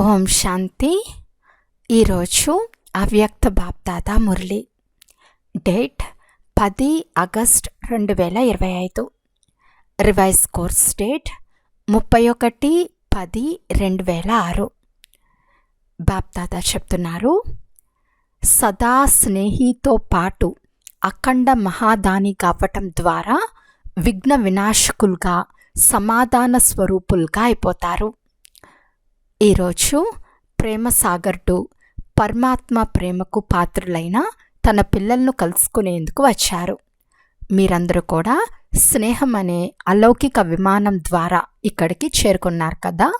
ఓం శాంతి. ఈరోజు అవ్యక్త బాప్దాత మురళి. డేట్ పది ఆగస్ట్ రెండు వేల ఇరవై ఐదు. రివైజ్ కోర్స్ డేట్ ముప్పై ఒకటి పది రెండు వేల ఆరు. బాప్దాత చెప్తున్నారు సదా స్నేహితో పాటు అఖండ మహాదాని కావటం ద్వారా విఘ్న వినాశకులుగా సమాధాన స్వరూపులుగా అయిపోతారు. ఈరోజు ప్రేమ సాగర్డు పరమాత్మ ప్రేమకు పాత్రులైన తన పిల్లలను కలుసుకునేందుకు వచ్చారు. మీరందరూ కూడా స్నేహం అనే అలౌకిక విమానం ద్వారా ఇక్కడికి చేరుకున్నారు కదా?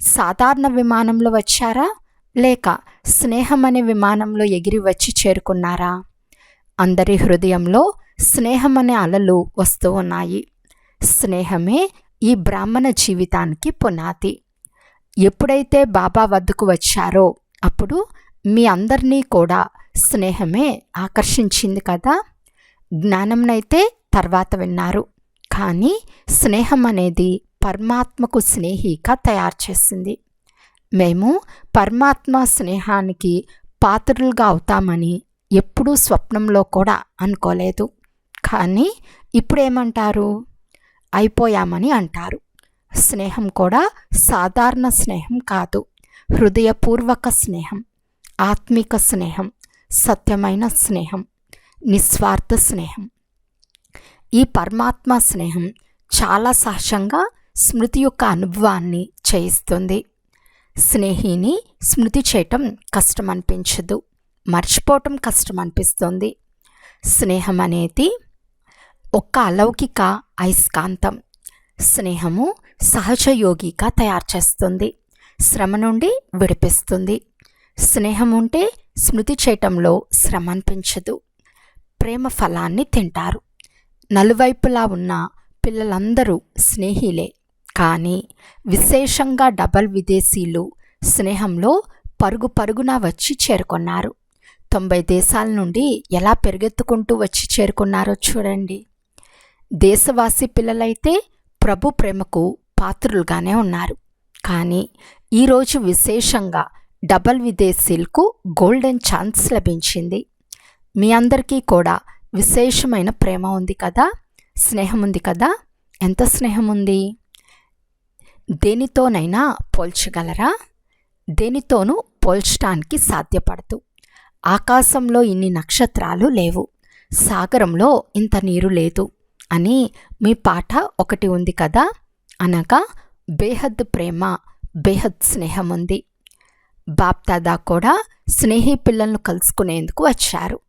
సాధారణ విమానంలో వచ్చారా? లేక స్నేహం అనే విమానంలో ఎగిరి వచ్చి చేరుకున్నారా? అందరి హృదయంలో స్నేహం అనే అలలు వస్తూ ఉన్నాయి. స్నేహమే ఈ బ్రాహ్మణ జీవితానికి పునాది. ఎప్పుడైతే బాబా వద్దకు వచ్చారో అప్పుడు మీ అందరినీ కూడా స్నేహమే ఆకర్షించింది కదా? జ్ఞానంనైతే తర్వాత విన్నారు. కానీ స్నేహం అనేది పరమాత్మకు స్నేహిగా తయారు చేసింది. మేము పరమాత్మ స్నేహానికి పాత్రులుగా అవుతామని ఎప్పుడూ స్వప్నంలో కూడా అనుకోలేదు. కానీ ఇప్పుడేమంటారు? అయిపోయామని అంటారు. స్నేహం కూడా సాధారణ స్నేహం కాదు. హృదయపూర్వక స్నేహం ఆత్మిక స్నేహం సత్యమైన స్నేహం నిస్వార్థ స్నేహం. ఈ పరమాత్మ స్నేహం చాలా సహజంగా స్మృతి యొక్క అనుభవాన్ని చేయిస్తుంది. స్నేహిని స్మృతి చేయటం కష్టం అనిపించదు మర్చిపోవటం కష్టం అనిపిస్తుంది స్నేహం అనేది ఒక్క అలౌకిక అయస్కాంతం. స్నేహము సహజయోగిగా తయారు చేస్తుంది శ్రమ నుండి విడిపిస్తుంది. స్నేహం ఉంటే స్మృతి చేయటంలో శ్రమ అనిపించదు. ప్రేమ ఫలాన్ని తింటారు. నలువైపులా ఉన్న పిల్లలందరూ స్నేహిలే. కానీ విశేషంగా డబల్ విదేశీలు స్నేహంలో పరుగు పరుగున వచ్చి చేరుకున్నారు. తొంభై దేశాల నుండి ఎలా పెరుగెత్తుకుంటూ వచ్చి చేరుకున్నారో చూడండి. దేశవాసి పిల్లలైతే ప్రభు ప్రేమకు పాత్రులుగానే ఉన్నారు. కానీ ఈరోజు విశేషంగా డబల్ విదేశీలకు గోల్డెన్ ఛాన్స్ లభించింది. మీ అందరికీ కూడా విశేషమైన ప్రేమ ఉంది కదా? స్నేహం ఉంది కదా? ఎంత స్నేహం ఉంది? దేనితోనైనా పోల్చగలరా? దేనితోనూ పోల్చటానికి సాధ్యపడదు. ఆకాశంలో ఇన్ని నక్షత్రాలు లేవు. సాగరంలో ఇంత నీరు లేదు అని మీ పాట ఒకటి ఉంది కదా? అనగా బేహద్ ప్రేమ బేహద్ స్నేహం ఉంది బాప్దాదా కూడా స్నేహి పిల్లలను కలుసుకునేందుకు వచ్చారు.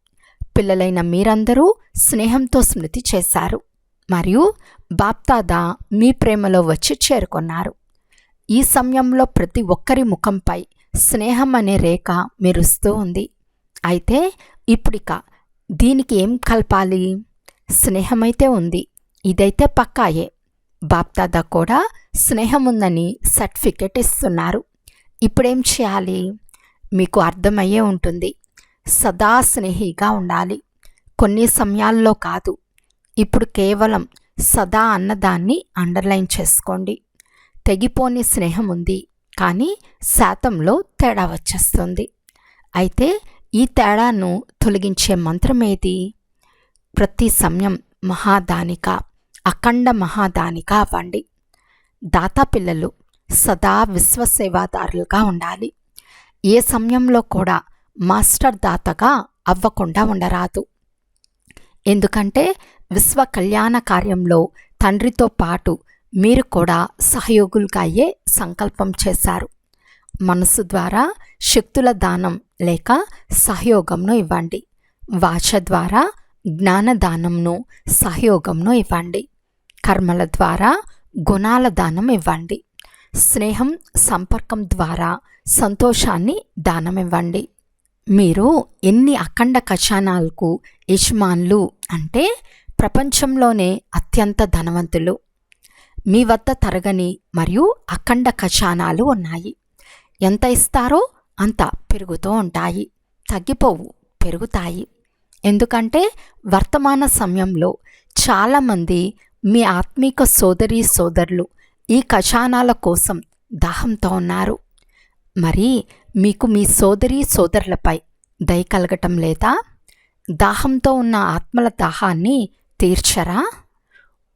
పిల్లలైన మీరందరూ స్నేహంతో స్మృతి చేశారు. మరియు బాప్దాదా మీ ప్రేమలో వచ్చి చేరుకున్నారు. ఈ సమయంలో ప్రతి ఒక్కరి ముఖంపై స్నేహం అనే రేఖ మెరుస్తూ ఉంది. అయితే ఇప్పుడిక దీనికి ఏం కలపాలి? స్నేహమైతే ఉంది. ఇదైతే పక్కాయే. బాప్దాదా కూడా స్నేహం ఉందని సర్టిఫికెట్ ఇస్తున్నారు. ఇప్పుడేం చేయాలి? మీకు అర్థమయ్యే ఉంటుంది. సదా స్నేహిగా ఉండాలి. కొన్ని సమయాల్లో కాదు. ఇప్పుడు కేవలం సదా అన్నదాన్ని అండర్లైన్ చేసుకోండి. తెగిపోని స్నేహం ఉంది కానీ శాతంలో తేడా వచ్చేస్తుంది. అయితే ఈ తేడాను తొలగించే మంత్రం ఏది? ప్రతి సమయం మహాదానిక. అఖండ మహాదానిక అవ్వండి. దాతా పిల్లలు సదా విశ్వసేవాదారులుగా ఉండాలి. ఏ సమయంలో కూడా మాస్టర్ దాతగా అవ్వకుండా ఉండరాదు. ఎందుకంటే విశ్వ కళ్యాణ కార్యంలో తండ్రితో పాటు మీరు కూడా సహయోగులుగా అయ్యే సంకల్పం చేశారు. మనసు ద్వారా శక్తుల దానం లేక సహయోగంను ఇవ్వండి. వాచ ద్వారా జ్ఞానదానంను సహయోగంను ఇవ్వండి. కర్మల ద్వారా గుణాల దానం ఇవ్వండి. స్నేహం సంపర్కం ద్వారా సంతోషాన్ని దానం ఇవ్వండి. మీరు ఎన్ని అఖండ కషానాలకు యజమానులు అంటే ప్రపంచంలోనే అత్యంత ధనవంతులు. మీ వద్ద తరగని మరియు అఖండ కషానాలు ఉన్నాయి. ఎంత ఇస్తారో అంత పెరుగుతూ ఉంటాయి. తగ్గిపోవు పెరుగుతాయి. ఎందుకంటే వర్తమాన సమయంలో చాలామంది మీ ఆత్మీక సోదరీ సోదరులు ఈ కషానాల కోసం దాహంతో ఉన్నారు. మరి మీకు మీ సోదరీ సోదరులపై దయ కలగటం లేదా? దాహంతో ఉన్న ఆత్మల దాహాన్ని తీర్చరా?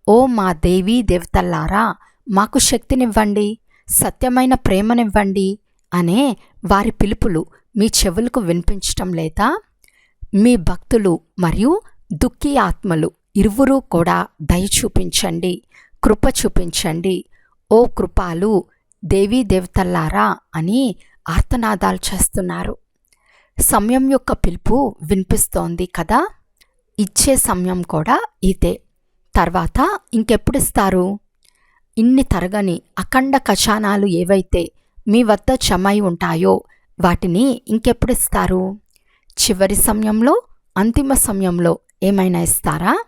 ఓ మా దేవీ దేవతల్లారా మాకు శక్తినివ్వండి సత్యమైన ప్రేమనివ్వండి అనే వారి పిలుపులు మీ చెవులకు వినిపించటం లేదా? మీ భక్తులు మరియు దుఃఖీ ఆత్మలు ఇరువురూ కూడా దయ చూపించండి కృప చూపించండి. ఓ కృపాలు దేవీ దేవతల్లారా అని ఆర్తనాదాలు చేస్తున్నారు. సమయం యొక్క పిలుపు వినిపిస్తోంది కదా? ఇచ్చే సమయం కూడా ఇదే. తర్వాత ఇంకెప్పుడు ఇస్తారు ఇన్ని తరగని అఖండ కషానాలు ఏవైతే మీ వద్ద జమై ఉంటాయో వాటిని ఇంకెప్పుడు ఇస్తారు చివరి సమయంలో అంతిమ సమయంలో ఏమైనా ఇస్తారా?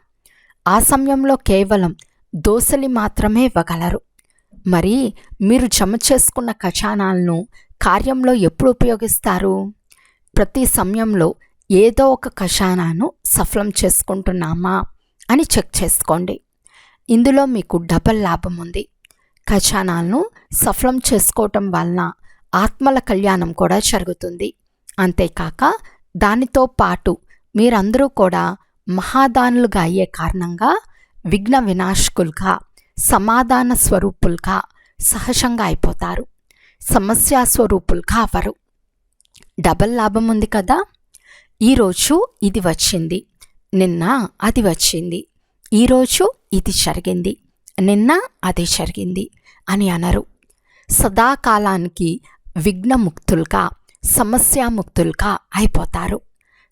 ఆ సమయంలో కేవలం దోసలి మాత్రమే ఇవ్వగలరు. మరి మీరు జమ చేసుకున్న కషానాలను కార్యంలో ఎప్పుడు ఉపయోగిస్తారు? ప్రతి సమయంలో ఏదో ఒక కషానాను సఫలం చేసుకుంటున్నామా అని చెక్ చేసుకోండి. ఇందులో మీకు డబల్ లాభం ఉంది. ఖజానాలను సఫలం చేసుకోవటం వలన ఆత్మల కళ్యాణం కూడా జరుగుతుంది. అంతేకాక దానితో పాటు మీరందరూ కూడా మహాదానులుగా అయ్యే కారణంగా విఘ్న వినాశకులుగా సమాధాన స్వరూపులుగా సహజంగా అయిపోతారు. సమస్యా స్వరూపులుగా అవరు డబల్ లాభం ఉంది కదా? ఈరోజు ఇది వచ్చింది. నిన్న అది వచ్చింది. ఈరోజు ఇది జరిగింది. నిన్న అది జరిగింది అని అనరు. సదాకాలానికి విఘ్నముక్తులుగా సమస్యాముక్తులుగా అయిపోతారు.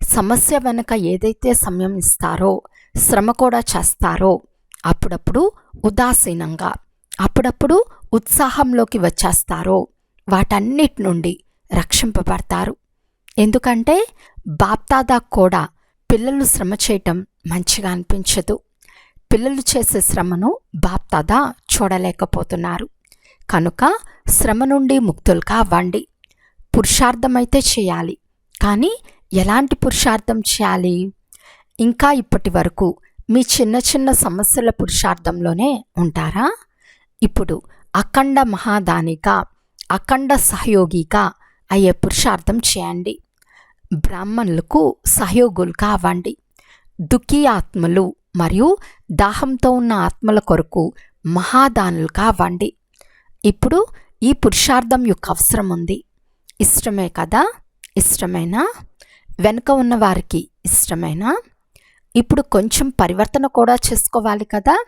సమస్య వెనుక ఏదైతే సమయం ఇస్తారో శ్రమ కూడా చేస్తారో అప్పుడప్పుడు ఉదాసీనంగా అప్పుడప్పుడు ఉత్సాహంలోకి వచ్చేస్తారో వాటన్నిటి నుండి రక్షింపబడతారు. ఎందుకంటే బాప్తాదా కూడా పిల్లలు శ్రమ చేయటం మంచిగా అనిపించదు. పిల్లలు చేసే శ్రమను బాప్తాదా చూడలేకపోతున్నారు. కనుక శ్రమ నుండి ముక్తులుగా అవ్వండి పురుషార్థమైతే చేయాలి. కానీ ఎలాంటి పురుషార్థం చేయాలి? ఇంకా ఇప్పటి వరకు మీ చిన్న చిన్న సమస్యల పురుషార్థంలోనే ఉంటారా? ఇప్పుడు అఖండ మహాదానిగా అఖండ సహయోగిగా అయ్యే పురుషార్థం చేయండి. బ్రాహ్మణులకు సహయోగులుగా అవ్వండి దుఃఖీ ఆత్మలు మరియు దాహంతో ఉన్న ఆత్మల కొరకు మహాదానులుగా అవ్వండి ఇప్పుడు ఈ పురుషార్థం యొక్క అవసరం ఉంది. ఇష్టమే కదా? ఇష్టమేనా? వెనుక ఉన్న వారికి ఇష్టమేనా? ఇప్పుడు కొంచెం పరివర్తన కూడా చేసుకోవాలి కదా?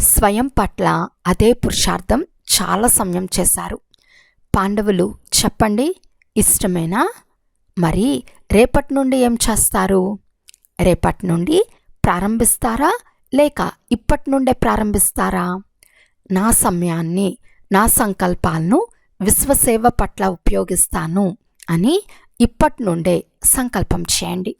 స్వయం పట్ల అదే పురుషార్థం చాలా సమయం చేశారు. పాండవులు చెప్పండి ఇష్టమేనా? మరి రేపటి నుండి ఏం చేస్తారు? రేపటి నుండి ప్రారంభిస్తారా? లేక ఇప్పటి నుండే ప్రారంభిస్తారా? నా సమయాన్ని నా సంకల్పాలను విశ్వసేవ పట్ల ఉపయోగిస్తాను అని ఇప్పటి నుండే సంకల్పం చేయండి.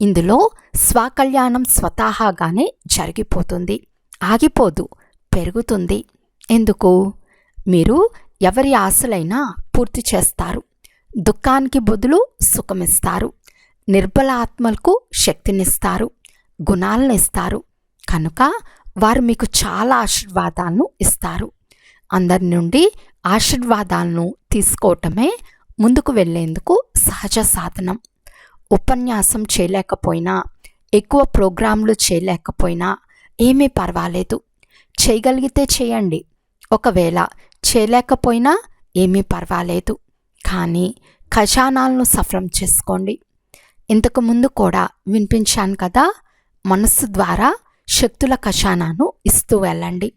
ఇందులో స్వకళ్యాణం స్వతహాగానే జరిగిపోతుంది. ఆగిపోదు పెరుగుతుంది. ఎందుకు? మీరు ఎవరి ఆశలైనా పూర్తి చేస్తారు. దుఃఖానికి బదులు సుఖమిస్తారు. నిర్బల ఆత్మలకు శక్తినిస్తారు. గుణాలను ఇస్తారు కనుక వారు మీకు చాలా ఆశీర్వాదాలను ఇస్తారు. అందరి నుండి ఆశీర్వాదాలను తీసుకోవటమే ముందుకు వెళ్ళేందుకు సహజ సాధనం. ఉపన్యాసం చేయలేకపోయినా ఎక్కువ ప్రోగ్రాంలు చేయలేకపోయినా ఏమీ పర్వాలేదు. చేయగలిగితే చేయండి. ఒకవేళ చేయలేకపోయినా ఏమీ పర్వాలేదు. కానీ ఖజానాలను సఫలం చేసుకోండి. ఇంతకుముందు కూడా వినిపించాను కదా మనస్సు ద్వారా శక్తుల ఖజానాను ఇస్తూ వెళ్ళండి.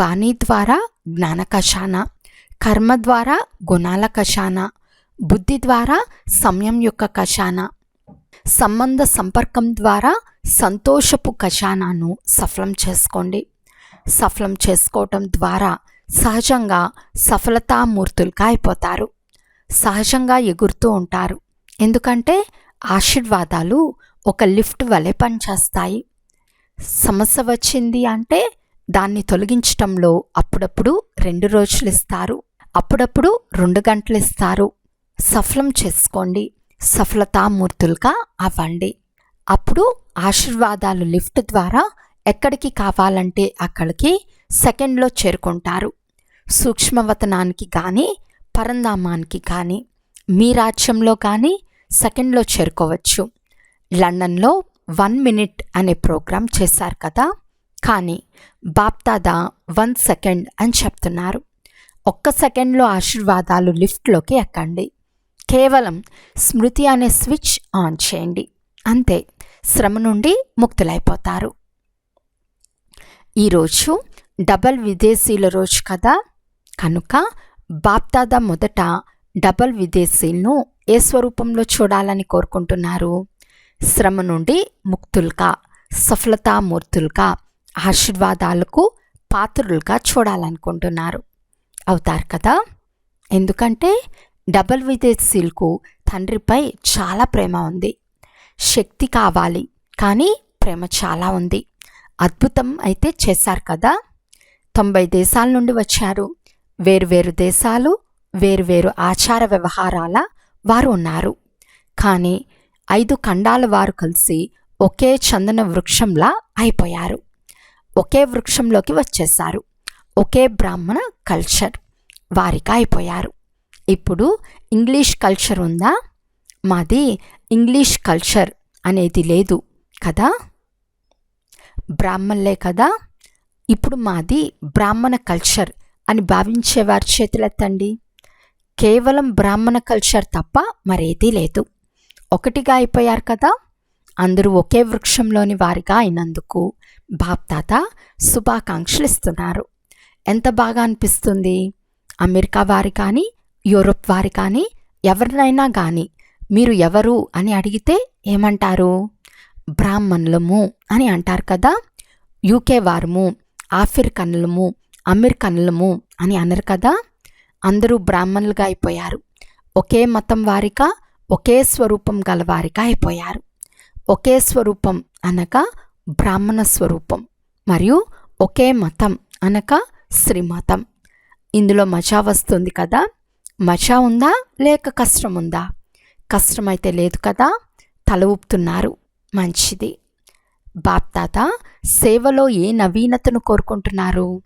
వాణి ద్వారా జ్ఞాన ఖజానా కర్మ ద్వారా గుణాల ఖజానా బుద్ధి ద్వారా సమయం యొక్క కషాన సంబంధ సంపర్కం ద్వారా సంతోషపు కషానాను సఫలం చేసుకోండి. సఫలం చేసుకోవటం ద్వారా సహజంగా సఫలతామూర్తులుగా అయిపోతారు. సహజంగా ఎగురుతూ ఉంటారు. ఎందుకంటే ఆశీర్వాదాలు ఒక లిఫ్ట్ వలె పనిచేస్తాయి. సమస్య వచ్చింది అంటే దాన్ని తొలగించటంలో అప్పుడప్పుడు రెండు రోజులు ఇస్తారు. అప్పుడప్పుడు రెండు గంటలు ఇస్తారు. సఫలం చేసుకోండి సఫలతామూర్తులుగా అవ్వండి. అప్పుడు ఆశీర్వాదాలు లిఫ్ట్ ద్వారా ఎక్కడికి కావాలంటే అక్కడికి సెకండ్లో చేరుకుంటారు. సూక్ష్మవతనానికి కానీ పరంధామానికి కానీ మీ రాజ్యంలో కానీ సెకండ్లో చేరుకోవచ్చు. లండన్లో వన్ మినిట్ అనే ప్రోగ్రాం చేశారు కదా? కానీ బాప్దాదా వన్ సెకండ్ అని చెప్తున్నారు. ఒక్క సెకండ్లో ఆశీర్వాదాలు లిఫ్ట్లోకి ఎక్కండి. కేవలం స్మృతి అనే స్విచ్ ఆన్ చేయండి. అంతే శ్రమ నుండి ముక్తులైపోతారు. ఈరోజు డబల్ విదేశీల రోజు కదా? కనుక బాప్దాదా మొదట డబల్ విదేశీలను ఏ స్వరూపంలో చూడాలని కోరుకుంటున్నారు? శ్రమ నుండి ముక్తులుగా సఫలతామూర్తులుగా ఆశీర్వాదాలకు పాత్రులుగా చూడాలనుకుంటున్నారు. అవుతారు కదా? ఎందుకంటే డబల్ సిల్కు తండ్రిపై చాలా ప్రేమ ఉంది. శక్తి కావాలి కానీ ప్రేమ చాలా ఉంది. అద్భుతం అయితే చేశారు కదా? తొంభై దేశాల నుండి వచ్చారు. వేరువేరు దేశాలు వేరువేరు ఆచార వ్యవహారాల వారు ఉన్నారు. కానీ ఐదు ఖండాల వారు కలిసి ఒకే చందన వృక్షంలా అయిపోయారు. ఒకే వృక్షంలోకి వచ్చేసారు ఒకే బ్రాహ్మణ కల్చర్ వారిగా అయిపోయారు. ఇప్పుడు ఇంగ్లీష్ కల్చర్ ఉందా? మాది ఇంగ్లీష్ కల్చర్ అనేది లేదు కదా? బ్రాహ్మణులే కదా? ఇప్పుడు మాది బ్రాహ్మణ కల్చర్ అని భావించేవారి చేతులెత్తండి. కేవలం బ్రాహ్మణ కల్చర్ తప్ప మరేదీ లేదు. ఒకటిగా అయిపోయారు కదా? అందరూ ఒకే వృక్షంలోని వారిగా అయినందుకు బాప్తాత శుభాకాంక్షలు ఇస్తున్నారు. ఎంత బాగా అనిపిస్తుంది? అమెరికా వారి కానీ యూరోప్ వారి కానీ ఎవరినైనా కానీ మీరు ఎవరు అని అడిగితే ఏమంటారు? బ్రాహ్మణులము అని అంటారు కదా. యూకే వారము ఆఫ్రికన్లము అమెరికన్లము అని అనరు కదా. అందరూ బ్రాహ్మణులుగా అయిపోయారు. ఒకే మతం వారిగా ఒకే స్వరూపం గల వారిగా అయిపోయారు. ఒకే స్వరూపం అనగా బ్రాహ్మణ స్వరూపం మరియు ఒకే మతం అనగా శ్రీమతం. ఇందులో మజా వస్తుంది కదా. మజా ఉందా లేక కష్టం ఉందా? కష్టమైతే లేదు కదా తల ఊపుతున్నారు మంచిది. బాప్తాత సేవలో ఏ నవీనతను కోరుకుంటున్నారు?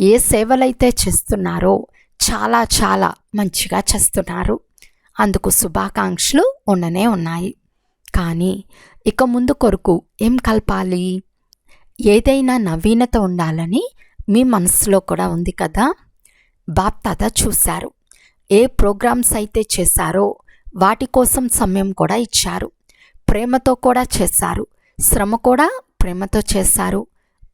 ఏ సేవలైతే చేస్తున్నారో చాలా చాలా మంచిగా చేస్తున్నారు. అందుకు శుభాకాంక్షలు ఉండనే ఉన్నాయి. కానీ ఇక ముందు కొరకు ఏం కలపాలి? ఏదైనా నవీనత ఉండాలని మీ మనసులో కూడా ఉంది కదా? బాప్తాత చూశారు. ఏ ప్రోగ్రామ్స్ అయితే చేశారో వాటి కోసం సమయం కూడా ఇచ్చారు. ప్రేమతో కూడా చేశారు. శ్రమ కూడా ప్రేమతో చేశారు.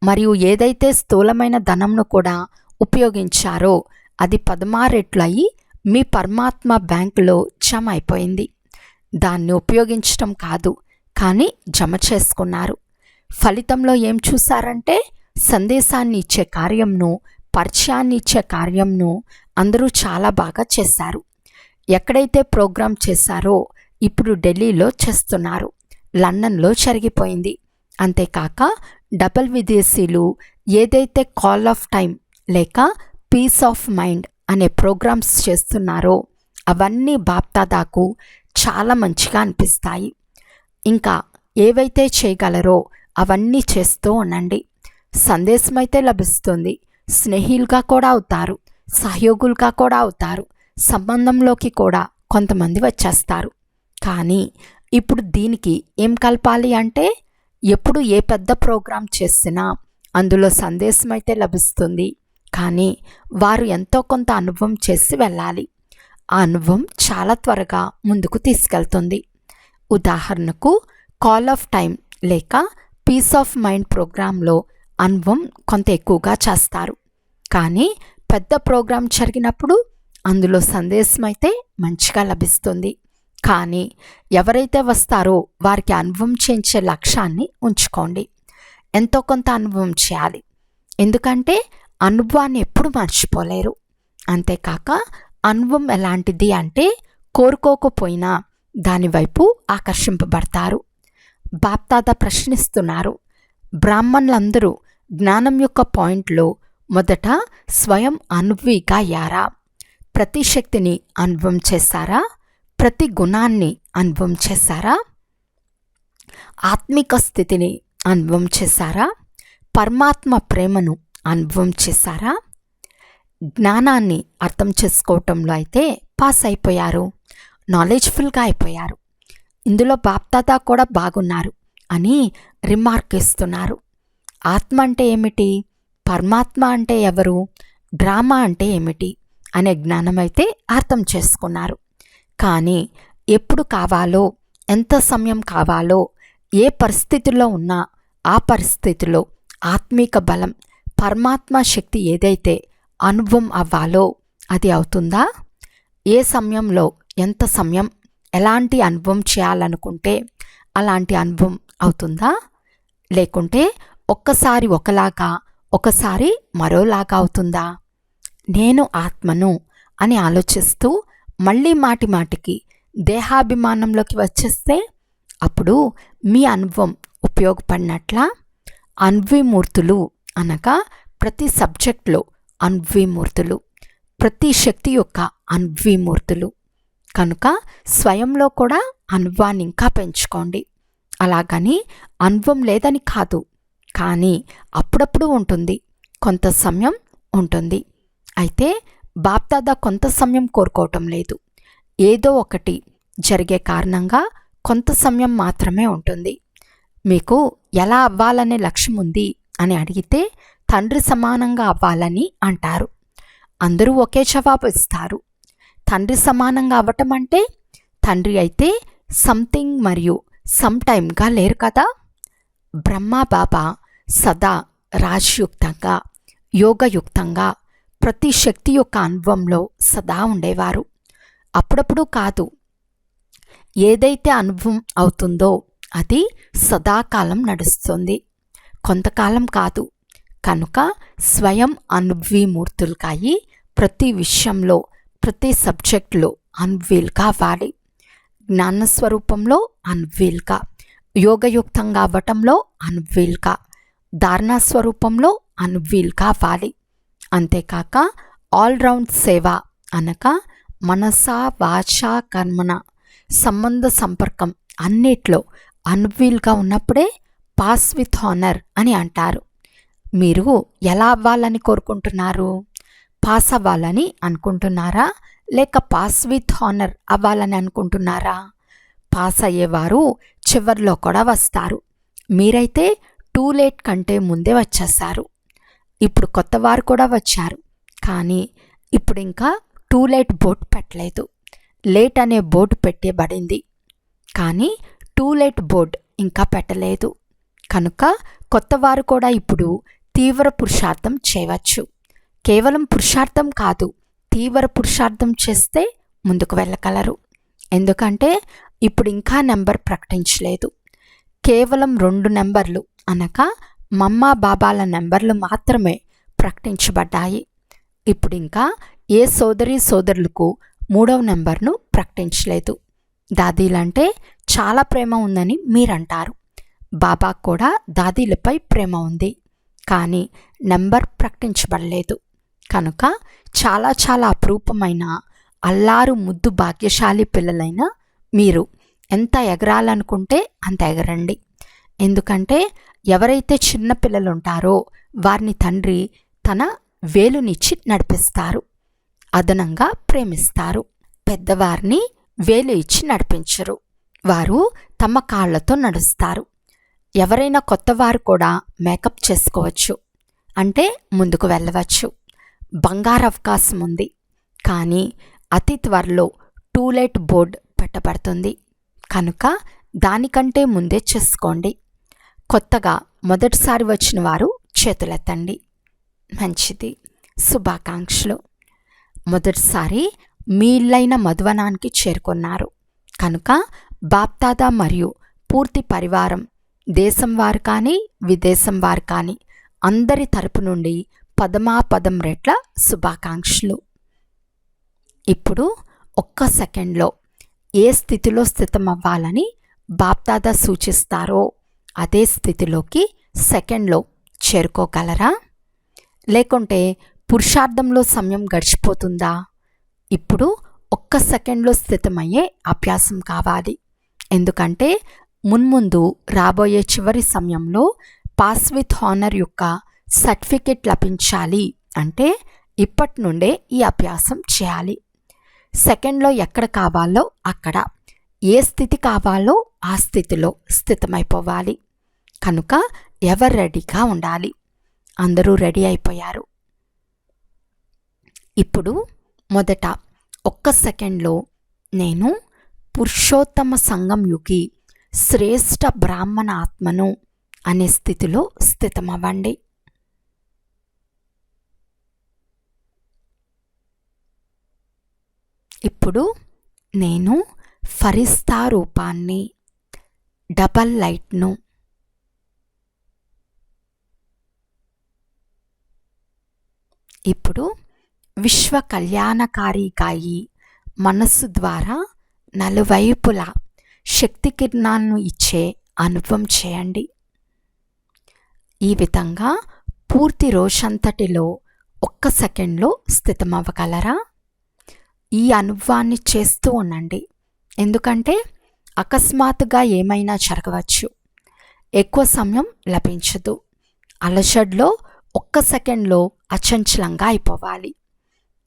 మరియు ఏదైతే స్థూలమైన ధనంను కూడా ఉపయోగించారో అది పదమారెట్లయి మీ పరమాత్మ బ్యాంకులో జమ అయిపోయింది. దాన్ని ఉపయోగించటం కాదు కానీ జమ చేసుకున్నారు. ఫలితంలో ఏం చూశారంటే సందేశాన్ని ఇచ్చే కార్యంను పరిచయాన్ని ఇచ్చే కార్యంను అందరూ చాలా బాగా చేశారు. ఎక్కడైతే ప్రోగ్రాం చేశారో ఇప్పుడు ఢిల్లీలో చేస్తున్నారు. లండన్లో జరిగిపోయింది. అంతేకాక డబల్ విదేశీలు ఏదైతే కాల్ ఆఫ్ టైం లేక పీస్ ఆఫ్ మైండ్ అనే ప్రోగ్రామ్స్ చేస్తున్నారో అవన్నీ బాప్తాదాకు చాలా మంచిగా అనిపిస్తాయి. ఇంకా ఏవైతే చేయగలరో అవన్నీ చేస్తూ ఉండండి. సందేశం అయితే లభిస్తుంది. స్నేహిలుగా కూడా అవుతారు. సహయోగులుగా కూడా అవుతారు. సంబంధంలోకి కూడా కొంతమంది వచ్చేస్తారు. కానీ ఇప్పుడు దీనికి ఏం కలపాలి అంటే ఎప్పుడు ఏ పెద్ద ప్రోగ్రాం చేసినా అందులో సందేశం అయితే లభిస్తుంది. కానీ వారు ఎంతో కొంత అనుభవం చేసి వెళ్ళాలి. ఆ అనుభవం చాలా త్వరగా ముందుకు తీసుకెళ్తుంది. ఉదాహరణకు కాల్ ఆఫ్ టైం లేక పీస్ ఆఫ్ మైండ్ ప్రోగ్రాంలో అనుభవం కొంత ఎక్కువగా చేస్తారు. కానీ పెద్ద ప్రోగ్రాం జరిగినప్పుడు అందులో సందేశం అయితే మంచిగా లభిస్తుంది. కానీ ఎవరైతే వస్తారో వారికి అనుభవం చేయించే లక్ష్యాన్ని ఉంచుకోండి. ఎంతో కొంత అనుభవం చేయాలి. ఎందుకంటే అనుభవాన్ని ఎప్పుడు మర్చిపోలేరు. అంతేకాక అనుభవం ఎలాంటిది అంటే కోరుకోకపోయినా దానివైపు ఆకర్షింపబడతారు. బాప్తాద ప్రశ్నిస్తున్నారు. బ్రాహ్మణులందరూ జ్ఞానం యొక్క పాయింట్లో మొదట స్వయం అనుభవిగా యారా. ప్రతి శక్తిని అనుభవం చేశారా? ప్రతి గుణాన్ని అనుభవం చేశారా? ఆత్మిక స్థితిని అనుభవం చేశారా? పరమాత్మ ప్రేమను అనుభవం చేశారా? జ్ఞానాన్ని అర్థం చేసుకోవటంలో అయితే పాస్ అయిపోయారు. నాలెడ్జ్ఫుల్గా అయిపోయారు. ఇందులో బాప్దాదా కూడా బాగున్నారు అని రిమార్క్ ఇస్తున్నారు. ఆత్మ అంటే ఏమిటి? పరమాత్మ అంటే ఎవరు? డ్రామా అంటే ఏమిటి? అనే జ్ఞానం అయితే అర్థం చేసుకున్నారు. కానీ ఎప్పుడు కావాలో ఎంత సమయం కావాలో ఏ పరిస్థితుల్లో ఉన్నా ఆ పరిస్థితిలో ఆత్మీక బలం పరమాత్మ శక్తి ఏదైతే అనుభవం అవ్వాలో అది అవుతుందా? ఏ సమయంలో ఎంత సమయం ఎలాంటి అనుభవం చేయాలనుకుంటే అలాంటి అనుభవం అవుతుందా? లేకుంటే ఒక్కసారి ఒకలాగా ఒకసారి మరోలాగా అవుతుందా నేను ఆత్మను అని ఆలోచిస్తూ మళ్ళీ మాటి మాటికి దేహాభిమానంలోకి వచ్చేస్తే అప్పుడు మీ అనుభవం ఉపయోగపడినట్లా అన్విమూర్తులు అనగా ప్రతి సబ్జెక్ట్లో అన్విమూర్తులు ప్రతి శక్తి యొక్క అన్విమూర్తులు కనుక స్వయంలో కూడా అనుభవాన్ని ఇంకా పెంచుకోండి. అలాగని అనుభవం లేదని కాదు కానీ అప్పుడప్పుడు ఉంటుంది. కొంత సమయం ఉంటుంది. అయితే బాప్దాదా కొంత సమయం కోరుకోవటం లేదు. ఏదో ఒకటి జరిగే కారణంగా కొంత సమయం మాత్రమే ఉంటుంది. మీకు ఎలా అవ్వాలనే లక్ష్యం ఉంది అని అడిగితే తండ్రి సమానంగా అవ్వాలని అంటారు. అందరూ ఒకే జవాబు ఇస్తారు. తండ్రి సమానంగా అవ్వటం అంటే తండ్రి అయితే సంథింగ్ మరియు సమ్ టైమ్గా లేరు కదా. బ్రహ్మ బాబా సదా రాజయుక్తంగా యోగయుక్తంగా ప్రతి శక్తి యొక్క అనుభవంలో సదా ఉండేవారు. అప్పుడప్పుడు కాదు. ఏదైతే అనుభవం అవుతుందో అది సదాకాలం నడుస్తుంది. కొంతకాలం కాదు. కనుక స్వయం అనుభవీమూర్తులకాయి ప్రతి విషయంలో ప్రతి సబ్జెక్టులో అన్వీల్గా అవ్వాలి. జ్ఞానస్వరూపంలో అన్వీల్గా యోగయుక్తంగా అవ్వటంలో అన్వీల్గా స్వరూపంలో అన్వీల్గా కావాలి. అంతేకాక ఆల్రౌండ్ సేవ అనగా మనసా వాచ కర్మన సంబంధ సంపర్కం అన్నిట్లో అన్వీల్గా ఉన్నప్పుడే పాస్ విత్ హానర్ అని అంటారు. మీరు ఎలా అవ్వాలని కోరుకుంటున్నారు? పాస్ అవ్వాలని అనుకుంటున్నారా? లేక పాస్ విత్ హానర్ అవ్వాలని అనుకుంటున్నారా? పాస్ అయ్యేవారు చివరిలో కూడా వస్తారు. మీరైతే టూ లేట్ కంటే ముందే వచ్చేసారు ఇప్పుడు కొత్త వారు కూడా వచ్చారు. కానీ ఇప్పుడు ఇంకా టూ లేట్ బోట్ పెట్టలేదు. లేట్ అనే బోర్డు పెట్టబడింది. కానీ టూ లేట్ బోర్డ్ ఇంకా పెట్టలేదు. కనుక కొత్తవారు కూడా ఇప్పుడు తీవ్ర పురుషార్థం చేయవచ్చు. కేవలం పురుషార్థం కాదు తీవ్ర పురుషార్థం చేస్తే ముందుకు వెళ్ళగలరు. ఎందుకంటే ఇప్పుడు ఇంకా నెంబర్ ప్రకటించలేదు. కేవలం రెండు నెంబర్లు అనగా మమ్మ బాబాల నెంబర్లు మాత్రమే ప్రకటించబడ్డాయి. ఇప్పుడు ఇంకా ఏ సోదరి సోదరులకు మూడవ నెంబర్ను ప్రకటించలేదు. దాదీలంటే చాలా ప్రేమ ఉందని మీరంటారు. బాబా కూడా దాదీలపై ప్రేమ ఉంది. కానీ నెంబర్ ప్రకటించబడలేదు. కనుక చాలా చాలా అపురూపమైన అల్లారు ముద్దు భాగ్యశాలి పిల్లలైన మీరు ఎంత ఎగరాలనుకుంటే అంత ఎగరండి. ఎందుకంటే ఎవరైతే చిన్న పిల్లలు ఉంటారో వారిని తండ్రి తన వేలునిచ్చి నడిపిస్తారు అదనంగా ప్రేమిస్తారు. పెద్దవారిని వేలు ఇచ్చి నడిపించరు. వారు తమ కాళ్ళతో నడుస్తారు. ఎవరైనా కొత్తవారు కూడా మేకప్ చేసుకోవచ్చు. అంటే ముందుకు వెళ్ళవచ్చు. బంగారు అవకాశం ఉంది. కానీ అతి త్వరలో టూలెట్ బోర్డ్ పెట్టబడుతుంది. కనుక దానికంటే ముందే చేసుకోండి. కొత్తగా మొదటిసారి వచ్చిన వారు చేతులెత్తండి. మంచిది. శుభాకాంక్షలు. మొదటిసారి మీ మధువనానికి చేరుకున్నారు. కనుక బాప్దాదా మరియు పూర్తి పరివారం దేశం వారు కానీ విదేశం వారు కానీ అందరి తరపు నుండి పదమా పదం రెట్ల శుభాకాంక్షలు. ఇప్పుడు ఒక్క సెకండ్లో ఏ స్థితిలో స్థితమవ్వాలని బాప్దాదా సూచిస్తారో అదే స్థితిలోకి సెకండ్లో చేరుకోగలరా? లేకుంటే పురుషార్థంలో సమయం గడిచిపోతుందా? ఇప్పుడు ఒక్క సెకండ్లో స్థితమయ్యే అభ్యాసం కావాలి. ఎందుకంటే మున్ముందు రాబోయే చివరి సమయంలో పాస్ విత్ హానర్ యొక్క సర్టిఫికెట్ లభించాలి అంటే ఇప్పటి నుండే ఈ అభ్యాసం చేయాలి. సెకండ్లో ఎక్కడ కావాలో అక్కడ. ఏ స్థితి కావాలో ఆ స్థితిలో స్థితమైపోవాలి. కనుక ఎవరు రెడీగా ఉండాలి? అందరూ రెడీ అయిపోయారు. ఇప్పుడు మొదట ఒక్క సెకండ్లో నేను పురుషోత్తమ సంఘం యుగి శ్రేష్ఠ బ్రాహ్మణ ఆత్మను అనే స్థితిలో స్థితమవ్వండి. ఇప్పుడు నేను ఫరిస్తా రూపాన్ని డబల్ లైట్ను ఇప్పుడు విశ్వ కళ్యాణకారిగాయి మనస్సు ద్వారా నలువైపులా శక్తి కిరణాలను ఇచ్చే అనుభవం చేయండి. ఈ విధంగా పూర్తి రోజంతటిలో ఒక్క సెకండ్లో స్థితమవ్వగలరా? ఈ అనుభవాన్ని చేస్తూ ఉండండి. ఎందుకంటే అకస్మాత్తుగా ఏమైనా జరగవచ్చు. ఎక్కువ సమయం లభించదు. అలజడ్లో ఒక్క సెకండ్లో అచంచలంగా అయిపోవాలి.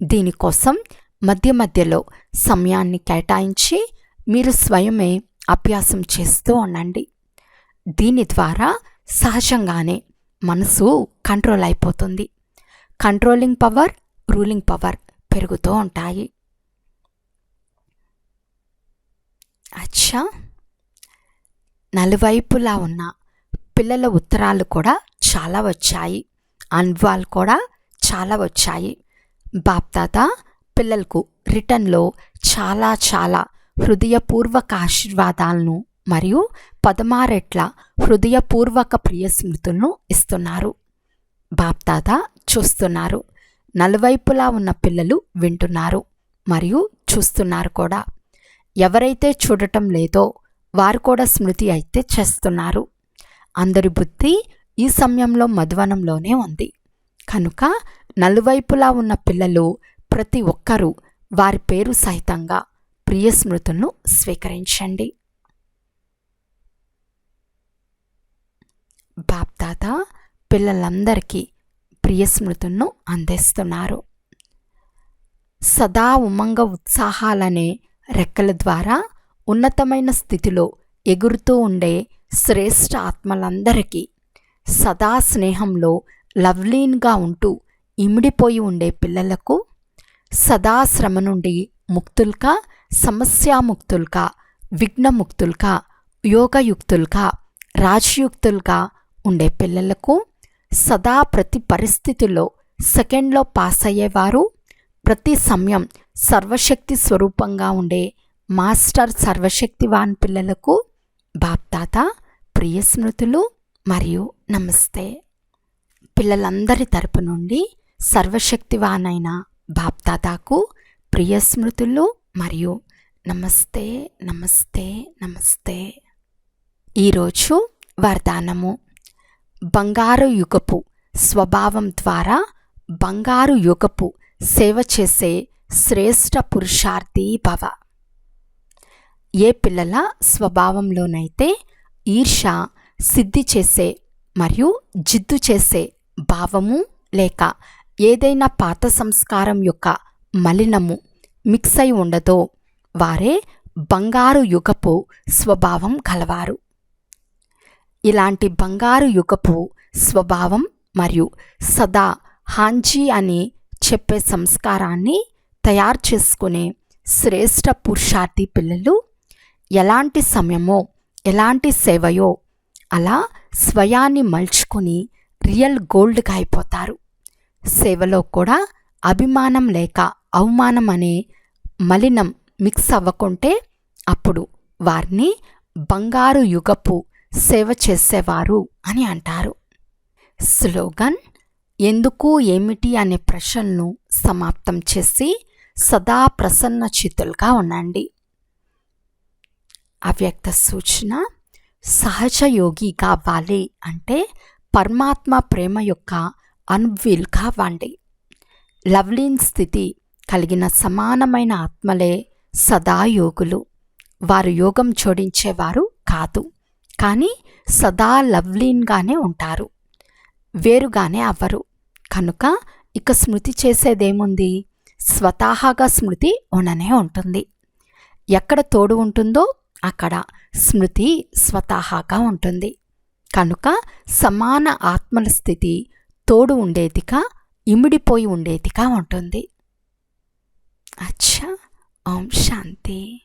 దీనికోసం మధ్య మధ్యలో సమయాన్ని కేటాయించి మీరు స్వయమే అభ్యాసం చేస్తూ ఉండండి. దీని ద్వారా సహజంగానే మనసు కంట్రోల్ అయిపోతుంది. కంట్రోలింగ్ పవర్ రూలింగ్ పవర్ పెరుగుతూ ఉంటాయి. అచ్చా. నలువైపులా ఉన్న పిల్లల ఉత్తరాలు కూడా చాలా వచ్చాయి. అనుభవాలు కూడా చాలా వచ్చాయి. బాప్దాత పిల్లలకు రిటర్న్లో చాలా చాలా హృదయపూర్వక ఆశీర్వాదాలను మరియు పదమారెట్ల హృదయపూర్వక ప్రియ స్మృతులను ఇస్తున్నారు. బాప్దాత చూస్తున్నారు. నలువైపులా ఉన్న పిల్లలు వింటున్నారు మరియు చూస్తున్నారు కూడా. ఎవరైతే చూడటం లేదో వారు కూడా స్మృతి అయితే చేస్తున్నారు. అందరి బుద్ధి ఈ సమయంలో మధువనంలోనే ఉంది. కనుక నలువైపులా ఉన్న పిల్లలు ప్రతి ఒక్కరూ వారి పేరు సహితంగా ప్రియ స్మృతులను స్వీకరించండి. బాప్దాద పిల్లలందరికీ ప్రియ స్మృతులను అందిస్తున్నారు. సదా ఉమంగ ఉత్సాహాలనే రెక్కల ద్వారా ఉన్నతమైన స్థితిలో ఎగురుతూ ఉండే శ్రేష్ఠ ఆత్మలందరికీ సదా స్నేహంలో లవ్లీన్గా ఉంటూ ఇమిడిపోయి ఉండే పిల్లలకు సదా శ్రమ నుండి ముక్తుల్కా సమస్యాముక్తుల్కా విఘ్నముక్తుల్కా యోగయుక్తుల్కా రాజయుక్తులుగా ఉండే పిల్లలకు సదా ప్రతి పరిస్థితిలో సెకండ్లో పాస్ అయ్యేవారు ప్రతి సమయం సర్వశక్తి స్వరూపంగా ఉండే మాస్టర్ సర్వశక్తివాన్ పిల్లలకు బాప్తాత ప్రియ స్మృతులు మరియు నమస్తే. పిల్లలందరి తరపు నుండి సర్వశక్తివానైన బాప్తాతాకు ప్రియ స్మృతులు మరియు నమస్తే నమస్తే నమస్తే. ఈరోజు వరదానము. బంగారు యుగపు స్వభావం ద్వారా బంగారు యుగపు సేవ చేసే శ్రేష్ఠ పురుషార్థి భవ. ఏ పిల్లల స్వభావంలోనైతే ఈర్ష సిద్ధి చేసే మరియు జిద్దు చేసే భావము లేక ఏదైనా పాత సంస్కారం యొక్క మలినము మిక్స్ అయి ఉండదో వారే బంగారు యుగపు స్వభావం కలవారు. ఇలాంటి బంగారు యుగపు స్వభావం మరియు సదా హాంజీ అని చెప్పే సంస్కారాన్ని తయారు చేసుకునే శ్రేష్ఠ పురుషార్థి పిల్లలు ఎలాంటి సమయమో ఎలాంటి సేవయో అలా స్వయాన్ని మలుచుకొని రియల్ గోల్డ్గా అయిపోతారు. సేవలో కూడా అభిమానం లేక అవమానం అనే మలినం మిక్స్ అవ్వకుంటే అప్పుడు వారిని బంగారు యుగపు సేవ చేసేవారు అని అంటారు. స్లోగన్ ఎందుకు ఏమిటి అనే ప్రశ్నలను సమాప్తం చేసి సదా ప్రసన్న చిత్తులుగా ఉండండి. అవ్యక్త సూచన సహజ యోగి కావాలి అంటే పరమాత్మ ప్రేమ యొక్క అన్విల్ కావండి లవ్లీన్ స్థితి కలిగిన సమానమైన ఆత్మలే సదా యోగులు. వారు యోగం జోడించేవారు కాదు కానీ సదా లవ్లీన్గానే ఉంటారు. వేరుగానే అవ్వరు. కనుక ఇక స్మృతి చేసేదేముంది? స్వతహాగా స్మృతి ఉండనే ఉంటుంది. ఎక్కడ తోడు ఉంటుందో అక్కడ స్మృతి స్వతహాగా ఉంటుంది. కనుక సమాన ఆత్మల స్థితి తోడు ఉండేదిగా ఇమిడిపోయి ఉండేదిగా ఉంటుంది. అచ్చా! ఓం శాంతి.